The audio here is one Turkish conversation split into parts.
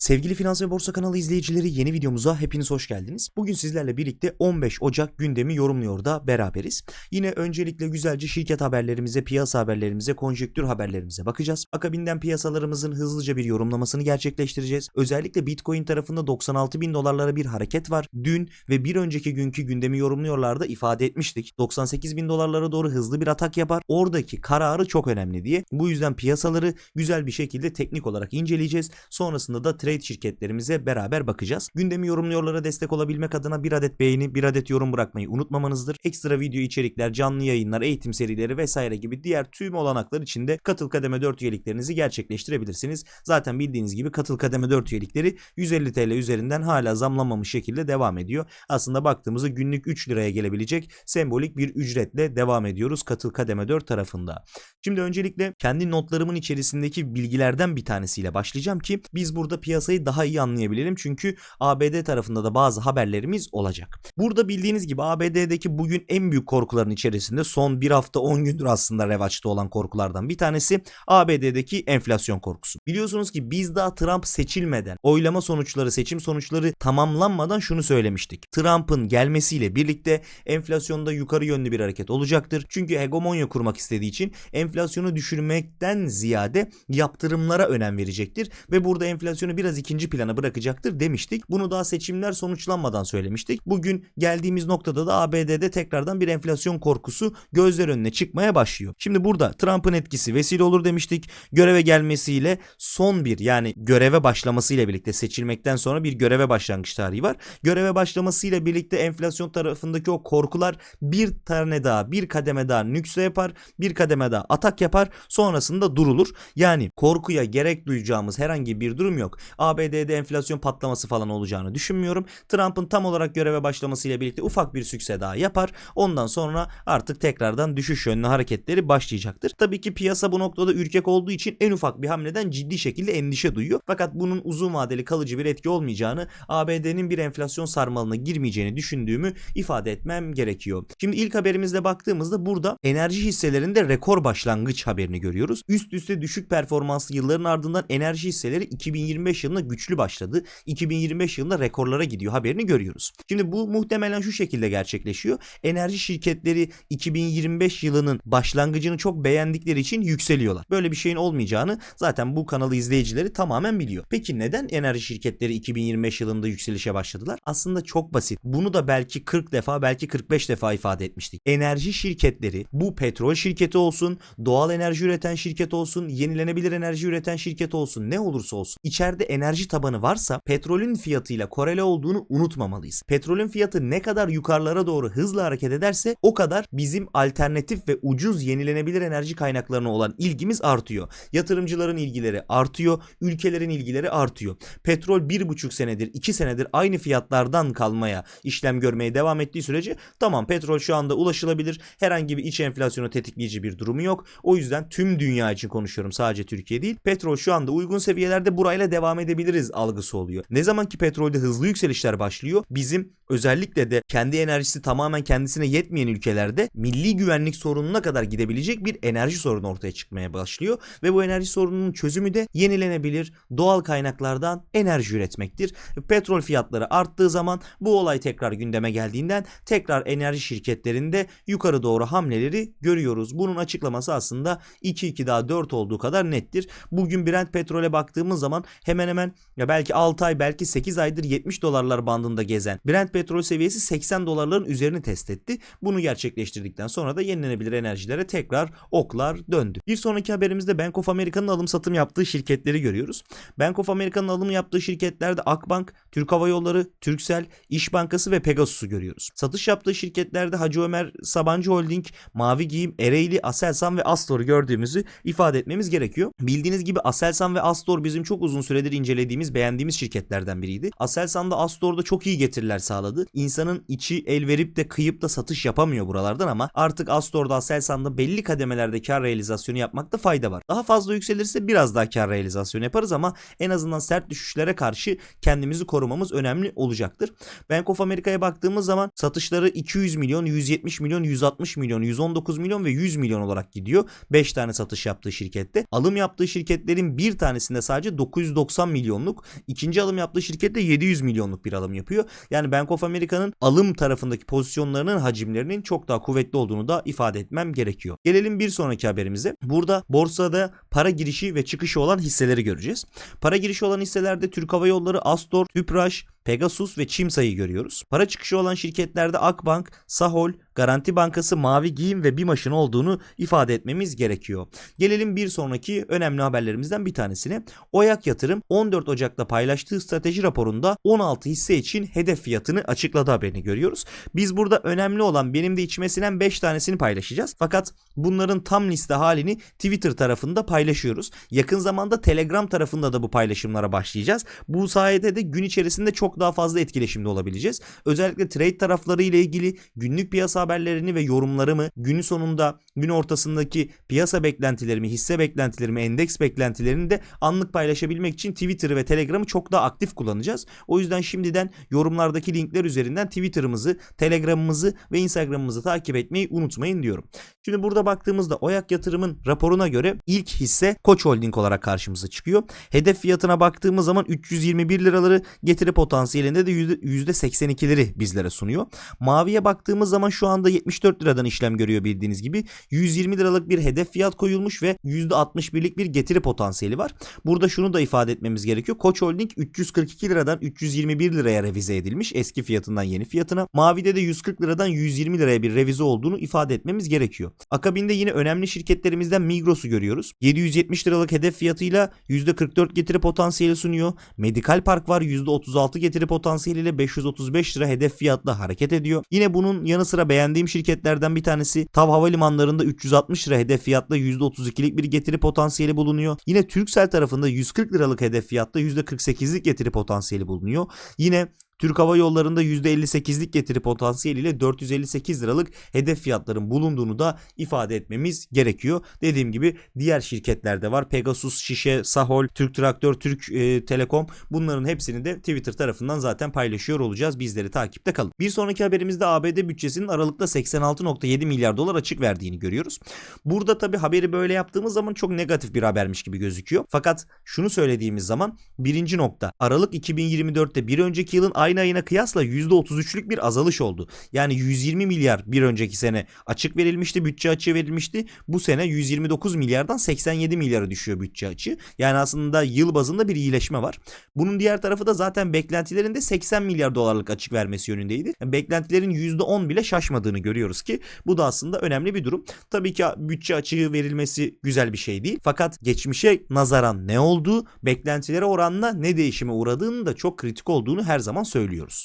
Sevgili Finans ve Borsa kanalı izleyicileri yeni videomuza hepiniz hoş geldiniz. Bugün sizlerle birlikte 15 Ocak gündemi yorumluyor da beraberiz. Yine öncelikle güzelce şirket haberlerimize, piyasa haberlerimize, konjektür haberlerimize bakacağız. Akabinden piyasalarımızın hızlıca bir yorumlamasını gerçekleştireceğiz. Özellikle Bitcoin tarafında 96 bin dolarlara bir hareket var. Dün ve bir önceki günkü gündemi yorumluyorlarda ifade etmiştik. 98 bin dolarlara doğru hızlı bir atak yapar. Oradaki kararı çok önemli diye. Bu yüzden piyasaları güzel bir şekilde teknik olarak inceleyeceğiz. Sonrasında da trade şirketlerimize beraber bakacağız. Gündemi yorumluyorlara destek olabilmek adına bir adet beğeni, bir adet yorum bırakmayı unutmamanızdır. Ekstra video içerikler, canlı yayınlar, eğitim serileri vesaire gibi diğer tüm olanaklar için de Katıl Kademe 4 üyeliklerinizi gerçekleştirebilirsiniz. Zaten bildiğiniz gibi Katıl Kademe 4 üyelikleri 150 TL üzerinden hala zamlanmamış şekilde devam ediyor. Aslında baktığımızda günlük 3 liraya gelebilecek sembolik bir ücretle devam ediyoruz Katıl Kademe 4 tarafında. Şimdi öncelikle kendi notlarımın içerisindeki bilgilerden bir tanesiyle başlayacağım ki biz burada piyasayı daha iyi anlayabilelim. Çünkü ABD tarafında da bazı haberlerimiz olacak. Burada bildiğiniz gibi ABD'deki bugün en büyük korkuların içerisinde son bir hafta 10 gündür aslında revaçta olan korkulardan bir tanesi ABD'deki enflasyon korkusu. Biliyorsunuz ki biz daha Trump seçilmeden oylama sonuçları seçim sonuçları tamamlanmadan şunu söylemiştik. Trump'ın gelmesiyle birlikte enflasyonda yukarı yönlü bir hareket olacaktır. Çünkü hegemonya kurmak istediği için enflasyonu düşürmekten ziyade yaptırımlara önem verecektir ve burada enflasyonu biraz ikinci plana bırakacaktır demiştik. Bunu daha seçimler sonuçlanmadan söylemiştik. Bugün geldiğimiz noktada da ABD'de tekrardan bir enflasyon korkusu gözler önüne çıkmaya başlıyor. Şimdi burada Trump'ın etkisi vesile olur demiştik. Göreve gelmesiyle son bir yani göreve başlamasıyla birlikte seçilmekten sonra bir göreve başlangıç tarihi var. Göreve başlamasıyla birlikte enflasyon tarafındaki o korkular bir tane daha bir kademe daha nükse yapar. Bir kademe daha atak yapar. Sonrasında durulur. Yani korkuya gerek duyacağımız herhangi bir durum yok. ABD'de enflasyon patlaması falan olacağını düşünmüyorum. Trump'ın tam olarak göreve başlamasıyla birlikte ufak bir sükse daha yapar. Ondan sonra artık tekrardan düşüş yönlü hareketleri başlayacaktır. Tabii ki piyasa bu noktada ürkek olduğu için en ufak bir hamleden ciddi şekilde endişe duyuyor. Fakat bunun uzun vadeli kalıcı bir etki olmayacağını, ABD'nin bir enflasyon sarmalına girmeyeceğini düşündüğümü ifade etmem gerekiyor. Şimdi ilk haberimizde baktığımızda burada enerji hisselerinde rekor başlangıç haberini görüyoruz. Üst üste düşük performanslı yılların ardından enerji hisseleri 2025 yılında güçlü başladı. 2025 yılında rekorlara gidiyor haberini görüyoruz. Şimdi bu muhtemelen şu şekilde gerçekleşiyor. Enerji şirketleri 2025 yılının başlangıcını çok beğendikleri için yükseliyorlar. Böyle bir şeyin olmayacağını zaten bu kanalı izleyicileri tamamen biliyor. Peki neden enerji şirketleri 2025 yılında yükselişe başladılar? Aslında çok basit. Bunu da belki 40 defa belki 45 defa ifade etmiştik. Enerji şirketleri bu petrol şirketi olsun, doğal enerji üreten şirket olsun, yenilenebilir enerji üreten şirket olsun ne olursa olsun. İçeride enerji tabanı varsa petrolün fiyatıyla korele olduğunu unutmamalıyız. Petrolün fiyatı ne kadar yukarılara doğru hızla hareket ederse o kadar bizim alternatif ve ucuz yenilenebilir enerji kaynaklarına olan ilgimiz artıyor. Yatırımcıların ilgileri artıyor, ülkelerin ilgileri artıyor. Petrol bir buçuk senedir, iki senedir aynı fiyatlardan kalmaya, işlem görmeye devam ettiği sürece tamam petrol şu anda ulaşılabilir. Herhangi bir iç enflasyonu tetikleyici bir durumu yok. O yüzden tüm dünya için konuşuyorum sadece Türkiye değil. Petrol şu anda uygun seviyelerde burayla devam edebiliriz algısı oluyor. Ne zaman ki petrolde hızlı yükselişler başlıyor bizim özellikle de kendi enerjisi tamamen kendisine yetmeyen ülkelerde milli güvenlik sorununa kadar gidebilecek bir enerji sorunu ortaya çıkmaya başlıyor ve bu enerji sorununun çözümü de yenilenebilir doğal kaynaklardan enerji üretmektir. Petrol fiyatları arttığı zaman bu olay tekrar gündeme geldiğinden tekrar enerji şirketlerinde yukarı doğru hamleleri görüyoruz. Bunun açıklaması aslında 2-2 daha 4 olduğu kadar nettir. Bugün Brent petrole baktığımız zaman hemen hemen ya belki 6 ay belki 8 aydır 70 dolarlar bandında gezen Brent petrol seviyesi 80 dolarların üzerini test etti. Bunu gerçekleştirdikten sonra da yenilenebilir enerjilere tekrar oklar döndü. Bir sonraki haberimizde Bank of America'nın alım satım yaptığı şirketleri görüyoruz. Bank of America'nın alım yaptığı şirketlerde Akbank, Türk Hava Yolları, Türksel, İş Bankası ve Pegasus'u görüyoruz. Satış yaptığı şirketlerde Hacı Ömer, Sabancı Holding, Mavi Giyim, Ereğli, Aselsan ve Astor'u gördüğümüzü ifade etmemiz gerekiyor. Bildiğiniz gibi Aselsan ve Astor bizim çok uzun süredir incelediğimiz, beğendiğimiz şirketlerden biriydi. Aselsan da Astor'da çok iyi getiriler sağladı. İnsanın içi el verip de kıyıp da satış yapamıyor buralardan ama artık Astor'da, Aselsan'da belli kademelerde kar realizasyonu yapmakta fayda var. Daha fazla yükselirse biraz daha kar realizasyonu yaparız ama en azından sert düşüşlere karşı kendimizi korumamız önemli olacaktır. Bank of America'ya baktığımız zaman satışları 200 milyon, 170 milyon, 160 milyon, 119 milyon ve 100 milyon olarak gidiyor. 5 tane satış yaptığı şirkette. Alım yaptığı şirketlerin bir tanesinde sadece 990 milyonluk. ikinci alım yaptığı şirket de 700 milyonluk bir alım yapıyor. Yani Bank of America'nın alım tarafındaki pozisyonlarının hacimlerinin çok daha kuvvetli olduğunu da ifade etmem gerekiyor. Gelelim bir sonraki haberimize. Burada borsada para girişi ve çıkışı olan hisseleri göreceğiz. Para girişi olan hisselerde Türk Hava Yolları, Astor, Tüpraş, Pegasus ve Çimsa'yı görüyoruz. Para çıkışı olan şirketlerde Akbank, Sahol, Garanti Bankası, Mavi Giyim ve BİMAŞ'ın olduğunu ifade etmemiz gerekiyor. Gelelim bir sonraki önemli haberlerimizden bir tanesine. Oyak Yatırım 14 Ocak'ta paylaştığı strateji raporunda 16 hisse için hedef fiyatını açıkladı haberini görüyoruz. Biz burada önemli olan benim de içime sinen 5 tanesini paylaşacağız. Fakat bunların tam liste halini Twitter tarafında paylaşıyoruz. Yakın zamanda Telegram tarafında da bu paylaşımlara başlayacağız. Bu sayede de gün içerisinde çok daha fazla etkileşimde olabileceğiz. Özellikle trade tarafları ile ilgili günlük piyasa haberlerini ve yorumlarımı günün sonunda gün ortasındaki piyasa beklentilerimi, hisse beklentilerimi, endeks beklentilerini de anlık paylaşabilmek için Twitter ve Telegram'ı çok daha aktif kullanacağız. O yüzden şimdiden yorumlardaki linkler üzerinden Twitter'ımızı, Telegram'ımızı ve Instagram'ımızı takip etmeyi unutmayın diyorum. Şimdi burada baktığımızda Oyak Yatırım'ın raporuna göre ilk hisse Koç Holding olarak karşımıza çıkıyor. Hedef fiyatına baktığımız zaman 321 liraları getiri potansiyelinde de %82'leri bizlere sunuyor. Maviye baktığımız zaman şu anda 74 liradan işlem görüyor bildiğiniz gibi. 120 liralık bir hedef fiyat koyulmuş ve %61'lik bir getiri potansiyeli var. Burada şunu da ifade etmemiz gerekiyor. Koç Holding 342 liradan 321 liraya revize edilmiş eski fiyatından yeni fiyatına. Mavi'de de 140 liradan 120 liraya bir revize olduğunu ifade etmemiz gerekiyor. Akabinde yine önemli şirketlerimizden Migros'u görüyoruz. 770 liralık hedef fiyatıyla %44 getiri potansiyeli sunuyor. Medikal Park var %36 getiri potansiyeliyle 535 lira hedef fiyatla hareket ediyor. Yine bunun yanı sıra beğendiğim şirketlerden bir tanesi TAV Havalimanları'nda 360 lira hedef fiyatla %32'lik bir getiri potansiyeli bulunuyor. Yine Türksel tarafında 140 liralık hedef fiyatta %48'lik getiri potansiyeli bulunuyor. Yine Türk Hava Yolları'nda %58'lik getiri potansiyeliyle 458 liralık hedef fiyatların bulunduğunu da ifade etmemiz gerekiyor. Dediğim gibi diğer şirketlerde var. Pegasus, Şişe, Sahol, Türk Traktör, Türk e, Telekom bunların hepsini de Twitter tarafından zaten paylaşıyor olacağız. Bizleri takipte kalın. Bir sonraki haberimizde ABD bütçesinin Aralık'ta 86.7 milyar dolar açık verdiğini görüyoruz. Burada tabi haberi böyle yaptığımız zaman çok negatif bir habermiş gibi gözüküyor. Fakat şunu söylediğimiz zaman birinci nokta Aralık 2024'te bir önceki yılın aynı ayına kıyasla %33'lük bir azalış oldu. Yani 120 milyar bir önceki sene açık verilmişti, bütçe açığı verilmişti. Bu sene 129 milyardan 87 milyara düşüyor bütçe açığı. Yani aslında yıl bazında bir iyileşme var. Bunun diğer tarafı da zaten beklentilerinde 80 milyar dolarlık açık vermesi yönündeydi. Yani beklentilerin %10 bile şaşmadığını görüyoruz ki bu da aslında önemli bir durum. Tabii ki bütçe açığı verilmesi güzel bir şey değil. Fakat geçmişe nazaran ne olduğu, beklentilere oranla ne değişime uğradığını da çok kritik olduğunu her zaman söylüyoruz.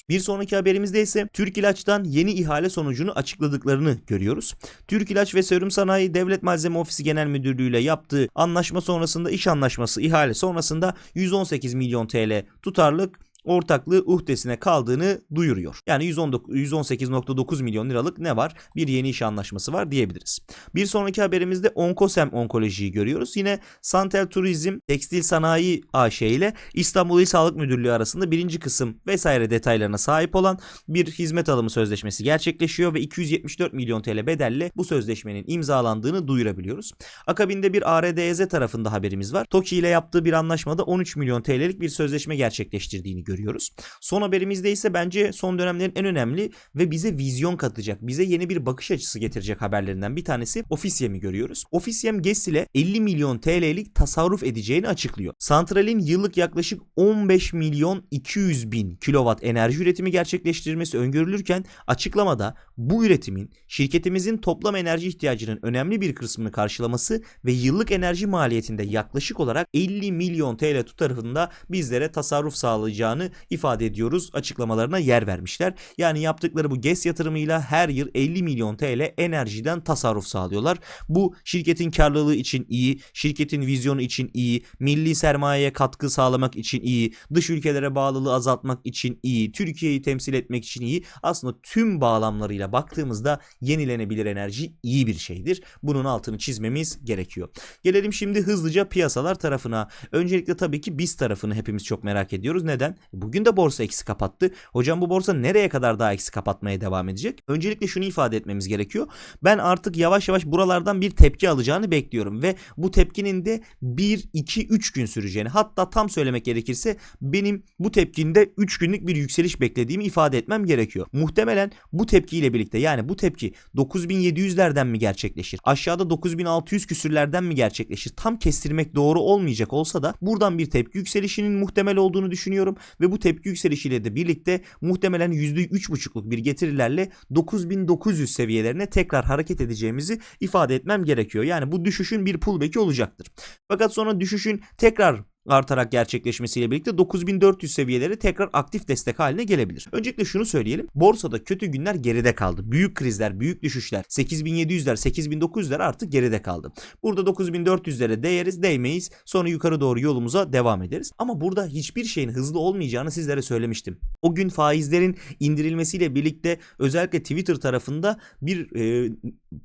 Bir sonraki haberimizde ise Türk İlaç'tan yeni ihale sonucunu açıkladıklarını görüyoruz. Türk İlaç ve Serum Sanayi Devlet Malzeme Ofisi Genel Müdürlüğü ile yaptığı anlaşma sonrasında iş anlaşması ihale sonrasında 118 milyon TL tutarlık ortaklığı uhdesine kaldığını duyuruyor. Yani 119 118.9 milyon liralık ne var? Bir yeni iş anlaşması var diyebiliriz. Bir sonraki haberimizde Onkosem Onkoloji'yi görüyoruz. Yine Santel Turizm Tekstil Sanayi AŞ ile İstanbul İl Sağlık Müdürlüğü arasında birinci kısım vesaire detaylarına sahip olan bir hizmet alımı sözleşmesi gerçekleşiyor ve 274 milyon TL bedelle bu sözleşmenin imzalandığını duyurabiliyoruz. Akabinde bir ARDZ tarafında haberimiz var. TOKİ ile yaptığı bir anlaşmada 13 milyon TL'lik bir sözleşme gerçekleştirdiğini görüyoruz görüyoruz. Son haberimizde ise bence son dönemlerin en önemli ve bize vizyon katacak, bize yeni bir bakış açısı getirecek haberlerinden bir tanesi Ofisiyem'i görüyoruz. Ofisiyem GES ile 50 milyon TL'lik tasarruf edeceğini açıklıyor. Santralin yıllık yaklaşık 15 milyon 200 bin kilowatt enerji üretimi gerçekleştirilmesi öngörülürken açıklamada bu üretimin şirketimizin toplam enerji ihtiyacının önemli bir kısmını karşılaması ve yıllık enerji maliyetinde yaklaşık olarak 50 milyon TL tutarında bizlere tasarruf sağlayacağını ifade ediyoruz açıklamalarına yer vermişler. Yani yaptıkları bu GES yatırımıyla her yıl 50 milyon TL enerjiden tasarruf sağlıyorlar. Bu şirketin karlılığı için iyi, şirketin vizyonu için iyi, milli sermayeye katkı sağlamak için iyi, dış ülkelere bağlılığı azaltmak için iyi, Türkiye'yi temsil etmek için iyi. Aslında tüm bağlamlarıyla baktığımızda yenilenebilir enerji iyi bir şeydir. Bunun altını çizmemiz gerekiyor. Gelelim şimdi hızlıca piyasalar tarafına. Öncelikle tabii ki biz tarafını hepimiz çok merak ediyoruz. Neden? Bugün de borsa eksi kapattı. Hocam bu borsa nereye kadar daha eksi kapatmaya devam edecek? Öncelikle şunu ifade etmemiz gerekiyor. Ben artık yavaş yavaş buralardan bir tepki alacağını bekliyorum ve bu tepkinin de 1 2 3 gün süreceğini hatta tam söylemek gerekirse benim bu tepkinde 3 günlük bir yükseliş beklediğimi ifade etmem gerekiyor. Muhtemelen bu tepkiyle birlikte yani bu tepki 9700'lerden mi gerçekleşir? Aşağıda 9600 küsürlerden mi gerçekleşir? Tam kestirmek doğru olmayacak olsa da buradan bir tepki yükselişinin muhtemel olduğunu düşünüyorum ve bu tepki yükselişiyle de birlikte muhtemelen %3,5'luk bir getirilerle 9900 seviyelerine tekrar hareket edeceğimizi ifade etmem gerekiyor. Yani bu düşüşün bir pullback'i olacaktır. Fakat sonra düşüşün tekrar artarak gerçekleşmesiyle birlikte 9400 seviyeleri tekrar aktif destek haline gelebilir. Öncelikle şunu söyleyelim. Borsada kötü günler geride kaldı. Büyük krizler, büyük düşüşler 8700'ler, 8900'ler artık geride kaldı. Burada 9400'lere değeriz, değmeyiz. Sonra yukarı doğru yolumuza devam ederiz. Ama burada hiçbir şeyin hızlı olmayacağını sizlere söylemiştim. O gün faizlerin indirilmesiyle birlikte özellikle Twitter tarafında bir e,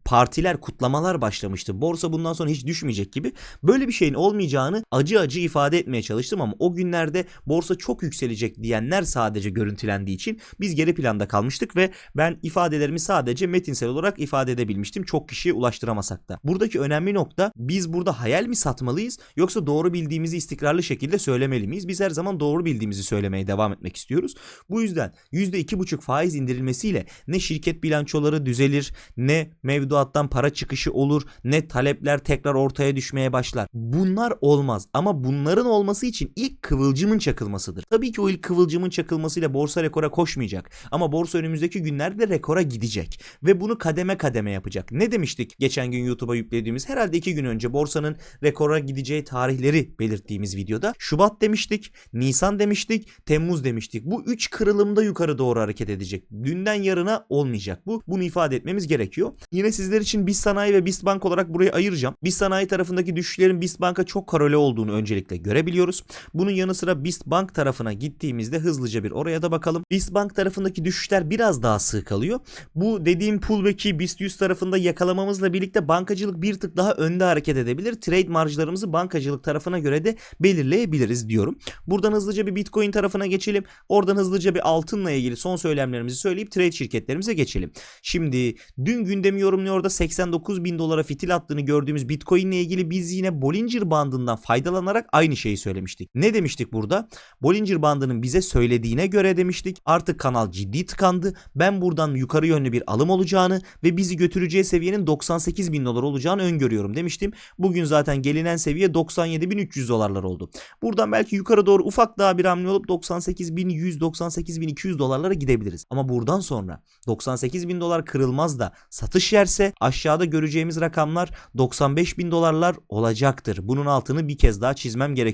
partiler, kutlamalar başlamıştı. Borsa bundan sonra hiç düşmeyecek gibi. Böyle bir şeyin olmayacağını acı acı ifade etmeye çalıştım ama o günlerde borsa çok yükselecek diyenler sadece görüntülendiği için biz geri planda kalmıştık ve ben ifadelerimi sadece metinsel olarak ifade edebilmiştim. Çok kişiye ulaştıramasak da. Buradaki önemli nokta biz burada hayal mi satmalıyız yoksa doğru bildiğimizi istikrarlı şekilde söylemeli miyiz? Biz her zaman doğru bildiğimizi söylemeye devam etmek istiyoruz. Bu yüzden %2,5 faiz indirilmesiyle ne şirket bilançoları düzelir ne mevduattan para çıkışı olur ne talepler tekrar ortaya düşmeye başlar. Bunlar olmaz ama bunların olması için ilk kıvılcımın çakılmasıdır. Tabii ki o ilk kıvılcımın çakılmasıyla borsa rekora koşmayacak ama borsa önümüzdeki günlerde rekora gidecek ve bunu kademe kademe yapacak. Ne demiştik geçen gün YouTube'a yüklediğimiz herhalde iki gün önce borsanın rekora gideceği tarihleri belirttiğimiz videoda Şubat demiştik, Nisan demiştik, Temmuz demiştik. Bu üç kırılımda yukarı doğru hareket edecek. Dünden yarına olmayacak bu. Bunu ifade etmemiz gerekiyor. Yine sizler için BIST Sanayi ve BIST Bank olarak burayı ayıracağım. BIST Sanayi tarafındaki düşüşlerin BIST Bank'a çok karole olduğunu öncelikle görebiliyoruz. Bunun yanı sıra BIST Bank tarafına gittiğimizde hızlıca bir oraya da bakalım. BIST Bank tarafındaki düşüşler biraz daha sığ kalıyor. Bu dediğim pullback'i BIST 100 tarafında yakalamamızla birlikte bankacılık bir tık daha önde hareket edebilir. Trade marjlarımızı bankacılık tarafına göre de belirleyebiliriz diyorum. Buradan hızlıca bir Bitcoin tarafına geçelim. Oradan hızlıca bir altınla ilgili son söylemlerimizi söyleyip trade şirketlerimize geçelim. Şimdi dün gündemi yorumluyor da 89 bin dolara fitil attığını gördüğümüz Bitcoin ile ilgili biz yine Bollinger bandından faydalanarak aynı şeyi söylemiştik. Ne demiştik burada? Bollinger bandının bize söylediğine göre demiştik. Artık kanal ciddi tıkandı. Ben buradan yukarı yönlü bir alım olacağını ve bizi götüreceği seviyenin 98 bin dolar olacağını öngörüyorum demiştim. Bugün zaten gelinen seviye 97 bin 300 dolarlar oldu. Buradan belki yukarı doğru ufak daha bir hamle olup 98 bin 100 98 bin 200 dolarlara gidebiliriz. Ama buradan sonra 98 bin dolar kırılmaz da satış yerse aşağıda göreceğimiz rakamlar 95 bin dolarlar olacaktır. Bunun altını bir kez daha çizmem gerekiyor.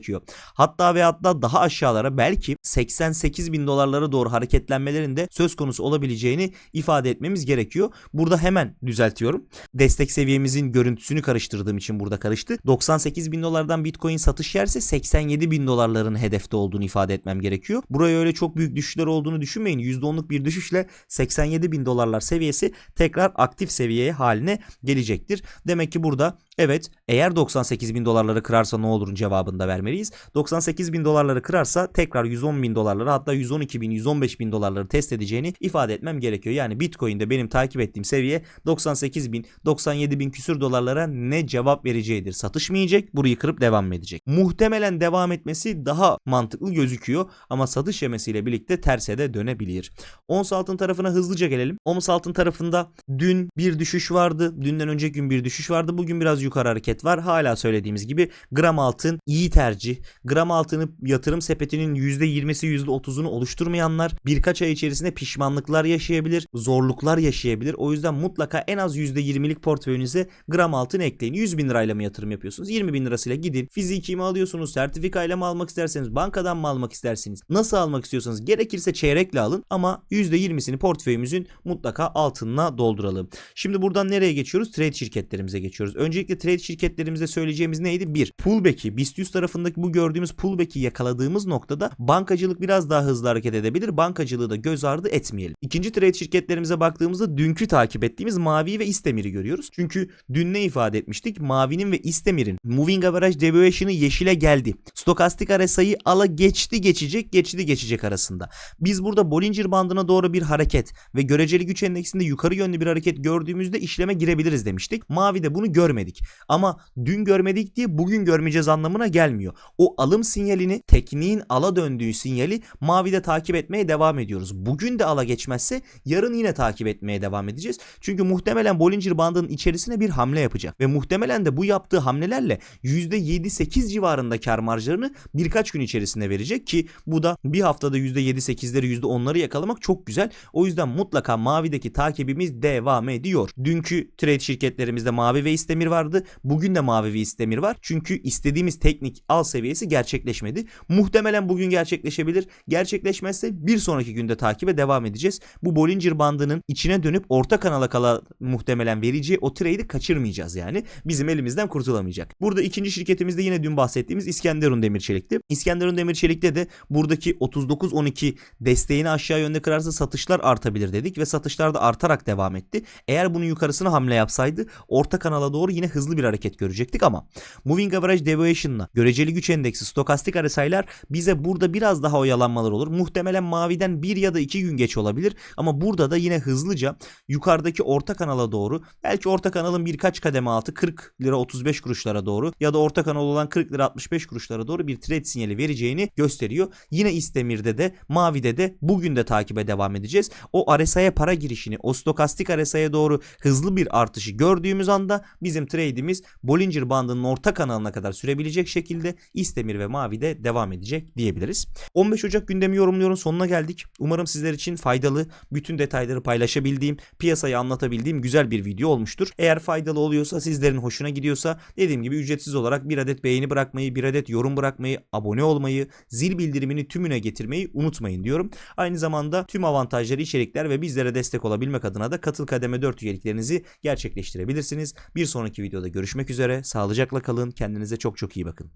Hatta ve hatta daha aşağılara belki 88 bin dolarlara doğru hareketlenmelerin de söz konusu olabileceğini ifade etmemiz gerekiyor. Burada hemen düzeltiyorum. Destek seviyemizin görüntüsünü karıştırdığım için burada karıştı. 98 bin dolardan Bitcoin satış yerse 87 bin dolarların hedefte olduğunu ifade etmem gerekiyor. Buraya öyle çok büyük düşüşler olduğunu düşünmeyin. %10'luk bir düşüşle 87 bin dolarlar seviyesi tekrar aktif seviyeye haline gelecektir. Demek ki burada evet eğer 98 bin dolarları kırarsa ne olurun cevabını da vermeliyiz. 98 bin dolarları kırarsa tekrar 110 bin dolarları hatta 112 bin 115 bin dolarları test edeceğini ifade etmem gerekiyor. Yani Bitcoin'de benim takip ettiğim seviye 98 bin 97 bin küsür dolarlara ne cevap vereceğidir. Satışmayacak burayı kırıp devam edecek. Muhtemelen devam etmesi daha mantıklı gözüküyor ama satış yemesiyle birlikte terse de dönebilir. Ons altın tarafına hızlıca gelelim. Ons altın tarafında dün bir düşüş vardı. Dünden önceki gün bir düşüş vardı. Bugün biraz yukarı hareket var. Hala söylediğimiz gibi gram altın iyi tercih. Gram altını yatırım sepetinin %20'si %30'unu oluşturmayanlar birkaç ay içerisinde pişmanlıklar yaşayabilir, zorluklar yaşayabilir. O yüzden mutlaka en az %20'lik portföyünüze gram altın ekleyin. 100 bin lirayla mı yatırım yapıyorsunuz? 20 bin lirasıyla gidin. Fiziki mi alıyorsunuz? Sertifikayla mı almak isterseniz? Bankadan mı almak istersiniz? Nasıl almak istiyorsanız gerekirse çeyrekle alın ama %20'sini portföyümüzün mutlaka altınla dolduralım. Şimdi buradan nereye geçiyoruz? Trade şirketlerimize geçiyoruz. Öncelikle öncelikle trade şirketlerimizde söyleyeceğimiz neydi? Bir, pullback'i, BIST 100 tarafındaki bu gördüğümüz pullback'i yakaladığımız noktada bankacılık biraz daha hızlı hareket edebilir. Bankacılığı da göz ardı etmeyelim. İkinci trade şirketlerimize baktığımızda dünkü takip ettiğimiz Mavi ve İstemir'i görüyoruz. Çünkü dün ne ifade etmiştik? Mavi'nin ve İstemir'in moving average deviation'ı yeşile geldi. Stokastik RSI'yi ala geçti geçecek geçti geçecek arasında. Biz burada Bollinger bandına doğru bir hareket ve göreceli güç endeksinde yukarı yönlü bir hareket gördüğümüzde işleme girebiliriz demiştik. Mavi'de bunu görmedik. Ama dün görmedik diye bugün görmeyeceğiz anlamına gelmiyor. O alım sinyalini tekniğin ala döndüğü sinyali Mavi'de takip etmeye devam ediyoruz. Bugün de ala geçmezse yarın yine takip etmeye devam edeceğiz. Çünkü muhtemelen Bollinger bandının içerisine bir hamle yapacak. Ve muhtemelen de bu yaptığı hamlelerle %7-8 civarında kar marjlarını birkaç gün içerisinde verecek ki bu da bir haftada %7-8'leri %10'ları yakalamak çok güzel. O yüzden mutlaka mavideki takibimiz devam ediyor. Dünkü trade şirketlerimizde mavi ve istemir vardı. Bugün de mavi istemir var. Çünkü istediğimiz teknik al seviyesi gerçekleşmedi. Muhtemelen bugün gerçekleşebilir. Gerçekleşmezse bir sonraki günde takibe devam edeceğiz. Bu Bollinger bandının içine dönüp orta kanala kala muhtemelen vereceği o trade'i kaçırmayacağız yani. Bizim elimizden kurtulamayacak. Burada ikinci şirketimizde yine dün bahsettiğimiz İskenderun Demir Çelik'ti. İskenderun Demir Çelik'te de buradaki 39-12 desteğini aşağı yönde kırarsa satışlar artabilir dedik ve satışlar da artarak devam etti. Eğer bunun yukarısına hamle yapsaydı orta kanala doğru yine hızlı bir hareket görecektik ama Moving Average Deviation'la göreceli güç endeksi stokastik RSI'ler bize burada biraz daha oyalanmalar olur. Muhtemelen maviden bir ya da iki gün geç olabilir ama burada da yine hızlıca yukarıdaki orta kanala doğru belki orta kanalın birkaç kademe altı 40 lira 35 kuruşlara doğru ya da orta kanal olan 40 lira 65 kuruşlara doğru bir trade sinyali vereceğini gösteriyor. Yine İstemir'de de Mavi'de de bugün de takibe devam edeceğiz. O RSI'ye para girişini o stokastik RSI'ye doğru hızlı bir artışı gördüğümüz anda bizim trade'imiz Bollinger bandının orta kanalına kadar sürebilecek şekilde İstemir ve Mavi'de devam edecek diyebiliriz. 15 Ocak gündemi yorumluyorum sonuna geldik. Umarım sizler için faydalı, bütün detayları paylaşabildiğim, piyasayı anlatabildiğim güzel bir video olmuştur. Eğer faydalı oluyorsa, sizlerin hoşuna gidiyorsa dediğim gibi ücretsiz olarak bir adet beğeni bırakmayı, bir adet yorum bırakmayı, abone olmayı, zil bildirimini tümüne getirmeyi unutmayın diyorum. Aynı zamanda tüm avantajları, içerikler ve bizlere destek olabilmek adına da Katıl Kademe 4 üyeliklerinizi gerçekleştirebilirsiniz. Bir sonraki videoda görüşmek üzere. Sağlıcakla kalın. Kendinize çok çok iyi bakın.